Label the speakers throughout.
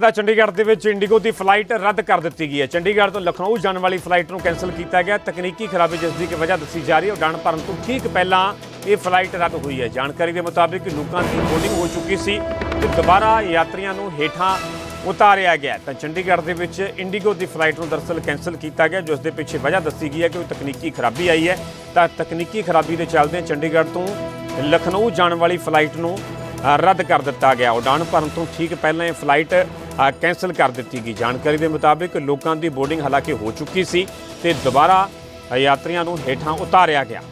Speaker 1: ਦਾ ਚੰਡੀਗੜ੍ਹ ਦੇ ਵਿੱਚ ਇੰਡੀਗੋ ਦੀ ਫਲਾਈਟ ਰੱਦ ਕਰ ਦਿੱਤੀ ਗਈ ਹੈ। ਚੰਡੀਗੜ੍ਹ ਤੋਂ ਲਖਨਊ ਜਾਣ ਵਾਲੀ ਫਲਾਈਟ ਨੂੰ ਕੈਨਸਲ ਕੀਤਾ ਗਿਆ। ਤਕਨੀਕੀ ਖਰਾਬੀ ਜਿਸ ਦੀ ਕਿ ਵਜ੍ਹਾ ਦੱਸੀ ਜਾ ਰਹੀ ਹੈ। ਉਡਾਣ ਭਰਨ ਤੋਂ ਠੀਕ ਪਹਿਲਾਂ ਇਹ ਫਲਾਈਟ ਰੱਦ ਹੋਈ ਹੈ। ਜਾਣਕਾਰੀ ਦੇ ਮੁਤਾਬਿਕ ਲੋਕਾਂ ਦੀ ਬੋਰਡਿੰਗ ਹੋ ਚੁੱਕੀ ਸੀ ਤੇ ਦੁਬਾਰਾ ਯਾਤਰੀਆਂ ਨੂੰ ਹੇਠਾਂ ਉਤਾਰਿਆ ਗਿਆ ਤਾਂ ਚੰਡੀਗੜ੍ਹ ਦੇ ਵਿੱਚ ਇੰਡੀਗੋ ਦੀ ਫਲਾਈਟ ਨੂੰ ਦਰਅਸਲ ਕੈਨਸਲ ਕੀਤਾ ਗਿਆ, ਜਿਸ ਦੇ ਪਿੱਛੇ ਵਜ੍ਹਾ ਦੱਸੀ ਗਈ ਹੈ ਕਿ ਉਹ ਤਕਨੀਕੀ ਖਰਾਬੀ ਆਈ ਹੈ। ਤਾਂ ਤਕਨੀਕੀ ਖਰਾਬੀ ਦੇ ਚੱਲਦੇ ਚੰਡੀਗੜ੍ਹ ਤੋਂ ਲਖਨਊ ਜਾਣ ਵਾਲੀ ਫਲਾਈਟ ਨੂੰ ਰੱਦ ਕਰ ਦਿੱਤਾ ਗਿਆ। ਉਡਾਣ ਭਰਨ ਤੋਂ ਠੀਕ ਪਹਿਲਾਂ ਇਹ ਫਲਾਈਟ ਅ, ਕੈਂਸਲ ਕਰ ਦਿੱਤੀ ਗਈ। ਜਾਣਕਾਰੀ ਦੇ ਮੁਤਾਬਿਕ ਲੋਕਾਂ ਦੀ ਬੋਰਡਿੰਗ ਹਾਲਾਂਕਿ ਹੋ ਚੁੱਕੀ ਸੀ ਤੇ ਦੁਬਾਰਾ ਯਾਤਰੀਆਂ ਨੂੰ ਹੇਠਾਂ ਉਤਾਰਿਆ ਗਿਆ।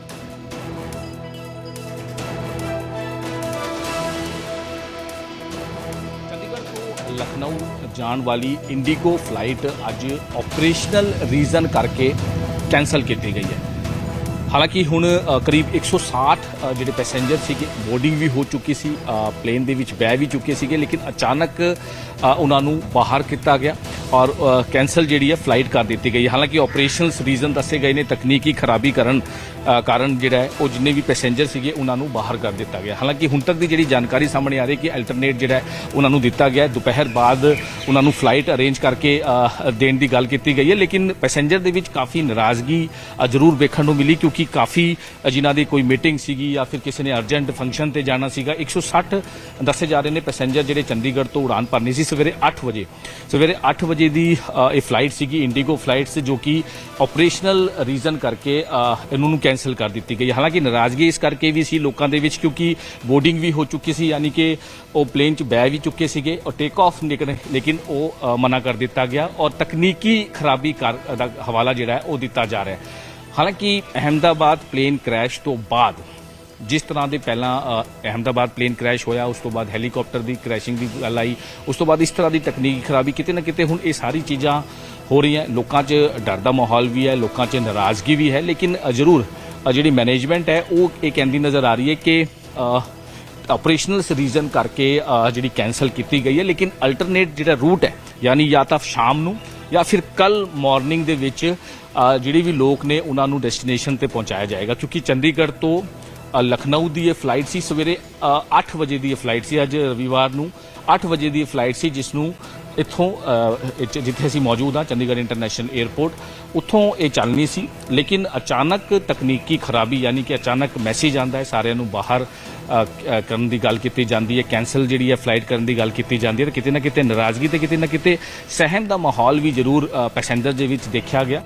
Speaker 2: ਲਖਨਊ ਜਾਣ ਵਾਲੀ ਇੰਡੀਗੋ ਫਲਾਈਟ ਅੱਜ ਆਪਰੇਸ਼ਨਲ ਰੀਜ਼ਨ ਕਰਕੇ ਕੈਨਸਲ ਕੀਤੀ ਗਈ ਹੈ। ਹਾਲਾਂਕਿ ਹੁਣ ਅ, ਕਰੀਬ 160 ਅ, ਜਿਹੜੇ ਪੈਸੇਂਜਰ ਸੀਗੇ ਬੋਰਡਿੰਗ ਵੀ ਹੋ ਚੁੱਕੀ ਸੀ ਪਲੇਨ ਦੇ ਵਿੱਚ ਬਹਿ ਵੀ ਚੁੱਕੇ ਸੀਗੇ ਲੇਕਿਨ ਅਚਾਨਕ ਉਹਨਾਂ ਨੂੰ ਬਾਹਰ ਕੀਤਾ ਗਿਆ ਔਰ ਕੈਨਸਲ ਜਿਹੜੀ ਹੈ ਫਲਾਈਟ ਕਰ ਦਿੱਤੀ ਗਈ। ਹਾਲਾਂਕਿ ਆਪਰੇਸ਼ਨਲਸ ਰੀਜ਼ਨ ਦੱਸੇ ਗਏ ਨੇ ਤਕਨੀਕੀ ਖਰਾਬੀ ਕਰਨ ਕਾਰਨ ਜਿਹੜਾ ਹੈ ਉਹ ਜਿੰਨੇ ਵੀ ਪੈਸੇਂਜਰ ਸੀਗੇ ਉਹਨਾਂ ਨੂੰ ਬਾਹਰ ਕਰ ਦਿੱਤਾ ਗਿਆ। ਹਾਲਾਂਕਿ ਹੁਣ ਤੱਕ ਦੀ ਜਿਹੜੀ ਜਾਣਕਾਰੀ ਸਾਹਮਣੇ ਆ ਰਹੀ ਕਿ ਅਲਟਰਨੇਟ ਜਿਹੜਾ ਉਹਨਾਂ ਨੂੰ ਦਿੱਤਾ ਗਿਆ ਦੁਪਹਿਰ ਬਾਅਦ ਉਹਨਾਂ ਨੂੰ ਫਲਾਈਟ ਅਰੇਂਜ ਕਰਕੇ ਦੇਣ ਦੀ ਗੱਲ ਕੀਤੀ ਗਈ ਹੈ ਲੇਕਿਨ ਪੈਸੇਂਜਰ ਦੇ ਵਿੱਚ ਕਾਫੀ ਨਾਰਾਜ਼ਗੀ ਜ਼ਰੂਰ ਵੇਖਣ ਨੂੰ ਮਿਲੀ ਕਿਉਂਕਿ ਕਿ ਕਾਫੀ ਅ, ਜਿਨ੍ਹਾਂ ਦੀ ਕੋਈ ਮੀਟਿੰਗ ਸੀਗੀ ਜਾਂ ਫਿਰ ਕਿਸੇ ਨੇ ਅਰਜੈਂਟ ਫੰਕਸ਼ਨ ਤੇ ਜਾਣਾ ਸੀਗਾ 160 ਦੱਸੇ ਜਾ ਰਹੇ ਨੇ ਪੈਸੇਂਜਰ ਜਿਹੜੇ ਚੰਡੀਗੜ੍ਹ ਤੋਂ ਉਡਾਨ ਭਰਨੀ ਸੀ ਸਵੇਰੇ 8 ਵਜੇ। ਸਵੇਰੇ 8 ਵਜੇ ਦੀ ਇਹ ਫਲਾਈਟ ਸੀਗੀ ਇੰਡੀਗੋ ਫਲਾਈਟਸ ਜੋ ਕਿ ਆਪਰੇਸ਼ਨਲ ਰੀਜ਼ਨ ਕਰਕੇ ਇਹਨਾਂ ਨੂੰ ਕੈਨਸਲ ਕਰ ਦਿੱਤੀ ਗਈ। ਹਾਲਾਂਕਿ ਨਾਰਾਜ਼ਗੀ ਇਸ ਕਰਕੇ ਵੀ ਸੀ ਲੋਕਾਂ ਦੇ ਵਿੱਚ ਕਿਉਂਕਿ ਬੋਰਡਿੰਗ ਵੀ ਹੋ ਚੁੱਕੀ ਸੀ ਯਾਨੀ ਕਿ ਉਹ ਪਲੇਨ 'ਚ ਬਹਿ ਵੀ ਚੁੱਕੇ ਸੀਗੇ ਔਰ ਟੇਕ ਆਫ ਲੇਕਿਨ ਉਹ ਮਨਾ ਕਰ ਦਿੱਤਾ ਗਿਆ ਔਰ ਤਕਨੀਕੀ ਖਰਾਬੀ ਕਰ ਦਾ ਹਵਾਲਾ ਜਿਹੜਾ ਉਹ ਦਿੱਤਾ ਜਾ ਰਿਹਾ ਹੈ। ਹਾਲਾਂਕਿ ਅਹਿਮਦਾਬਾਦ ਪਲੇਨ ਕ੍ਰੈਸ਼ ਤੋਂ ਬਾਅਦ ਜਿਸ ਤਰ੍ਹਾਂ ਦੇ ਪਹਿਲਾਂ ਅ, ਅਹਿਮਦਾਬਾਦ ਪਲੇਨ ਕ੍ਰੈਸ਼ ਹੋਇਆ ਉਸ ਤੋਂ ਬਾਅਦ ਹੈਲੀਕਾਪਟਰ ਦੀ ਕ੍ਰੈਸ਼ਿੰਗ ਦੀ ਗੱਲ ਆਈ ਉਸ ਤੋਂ ਬਾਅਦ ਇਸ ਤਰ੍ਹਾਂ ਦੀ ਤਕਨੀਕੀ ਖਰਾਬੀ ਕਿਤੇ ਨਾ ਕਿਤੇ ਹੁਣ ਇਹ ਸਾਰੀ ਚੀਜ਼ਾਂ ਹੋ ਰਹੀਆਂ ਲੋਕਾਂ 'ਚ ਡਰ ਦਾ ਮਾਹੌਲ ਵੀ ਹੈ ਲੋਕਾਂ 'ਚ ਨਾਰਾਜ਼ਗੀ ਵੀ ਹੈ ਲੇਕਿਨ ਜ਼ਰੂਰ ਜਿਹੜੀ ਮੈਨੇਜਮੈਂਟ ਹੈ ਉਹ ਇਹ ਕਹਿੰਦੀ ਨਜ਼ਰ ਆ ਰਹੀ ਹੈ ਕਿ ਆਪਰੇਸ਼ਨਲਸ ਰੀਜ਼ਨ ਕਰਕੇ ਜਿਹੜੀ ਕੈਨਸਲ ਕੀਤੀ ਗਈ ਹੈ ਲੇਕਿਨ ਅਲਟਰਨੇਟ ਜਿਹੜਾ ਰੂਟ ਹੈ ਯਾਨੀ ਜਾਂ ਤਾਂ ਸ਼ਾਮ ਨੂੰ ਜਾਂ ਫਿਰ ਕੱਲ ਮਾਰਨਿੰਗ ਦੇ ਵਿੱਚ ਅ, ਜਿਹੜੇ ਵੀ ਲੋਕ ਨੇ ਉਹਨਾਂ ਨੂੰ ਡੈਸਟੀਨੇਸ਼ਨ ਤੇ ਪਹੁੰਚਾਇਆ ਜਾਏਗਾ। ਕਿਉਂਕਿ ਚੰਡੀਗੜ੍ਹ ਤੋਂ ਲਖਨਊ ਦੀ ਇਹ ਫਲਾਈਟ ਸੀ ਸਵੇਰੇ 8 ਵਜੇ ਦੀ ਇਹ ਫਲਾਈਟ ਸੀ ਅੱਜ ਰਵੀਵਾਰ ਨੂੰ 8 ਵਜੇ ਦੀ ਇਹ ਫਲਾਈਟ ਸੀ ਜਿਸ ਨੂੰ ਇੱਥੋਂ ਜਿੱਥੇ ਅਸੀਂ ਮੌਜੂਦ ਹਾਂ ਚੰਡੀਗੜ੍ਹ ਇੰਟਰਨੈਸ਼ਨਲ 에ਅਰਪੋਰਟ ਉੱਥੋਂ ਇਹ ਚੱਲਣੀ ਸੀ। ਲੇਕਿਨ ਅਚਾਨਕ ਤਕਨੀਕੀ ਖਰਾਬੀ ਯਾਨੀ ਕਿ ਅਚਾਨਕ ਮੈਸੇਜ ਆਂਦਾ ਹੈ ਸਾਰਿਆਂ ਨੂੰ ਬਾਹਰ ਕਰਨ ਦੀ ਗੱਲ ਕੀਤੀ ਜਾਂਦੀ ਹੈ ਕੈਨਸਲ ਜਿਹੜੀ ਹੈ ਫਲਾਈਟ ਕਰਨ ਦੀ ਗੱਲ ਕੀਤੀ ਜਾਂਦੀ ਹੈ ਤੇ ਕਿਤੇ ਨਾ ਕਿਤੇ ਨਾਰਾਜ਼ਗੀ ਤੇ ਕਿਤੇ ਨਾ ਕਿਤੇ ਸਹਿਮ ਦਾ ਮਾਹੌਲ ਵੀ ਜ਼ਰੂਰ ਅ, ਪੈਸੇਂਜਰ ਦੇ ਵਿੱਚ ਦੇਖਿਆ ਗਿਆ।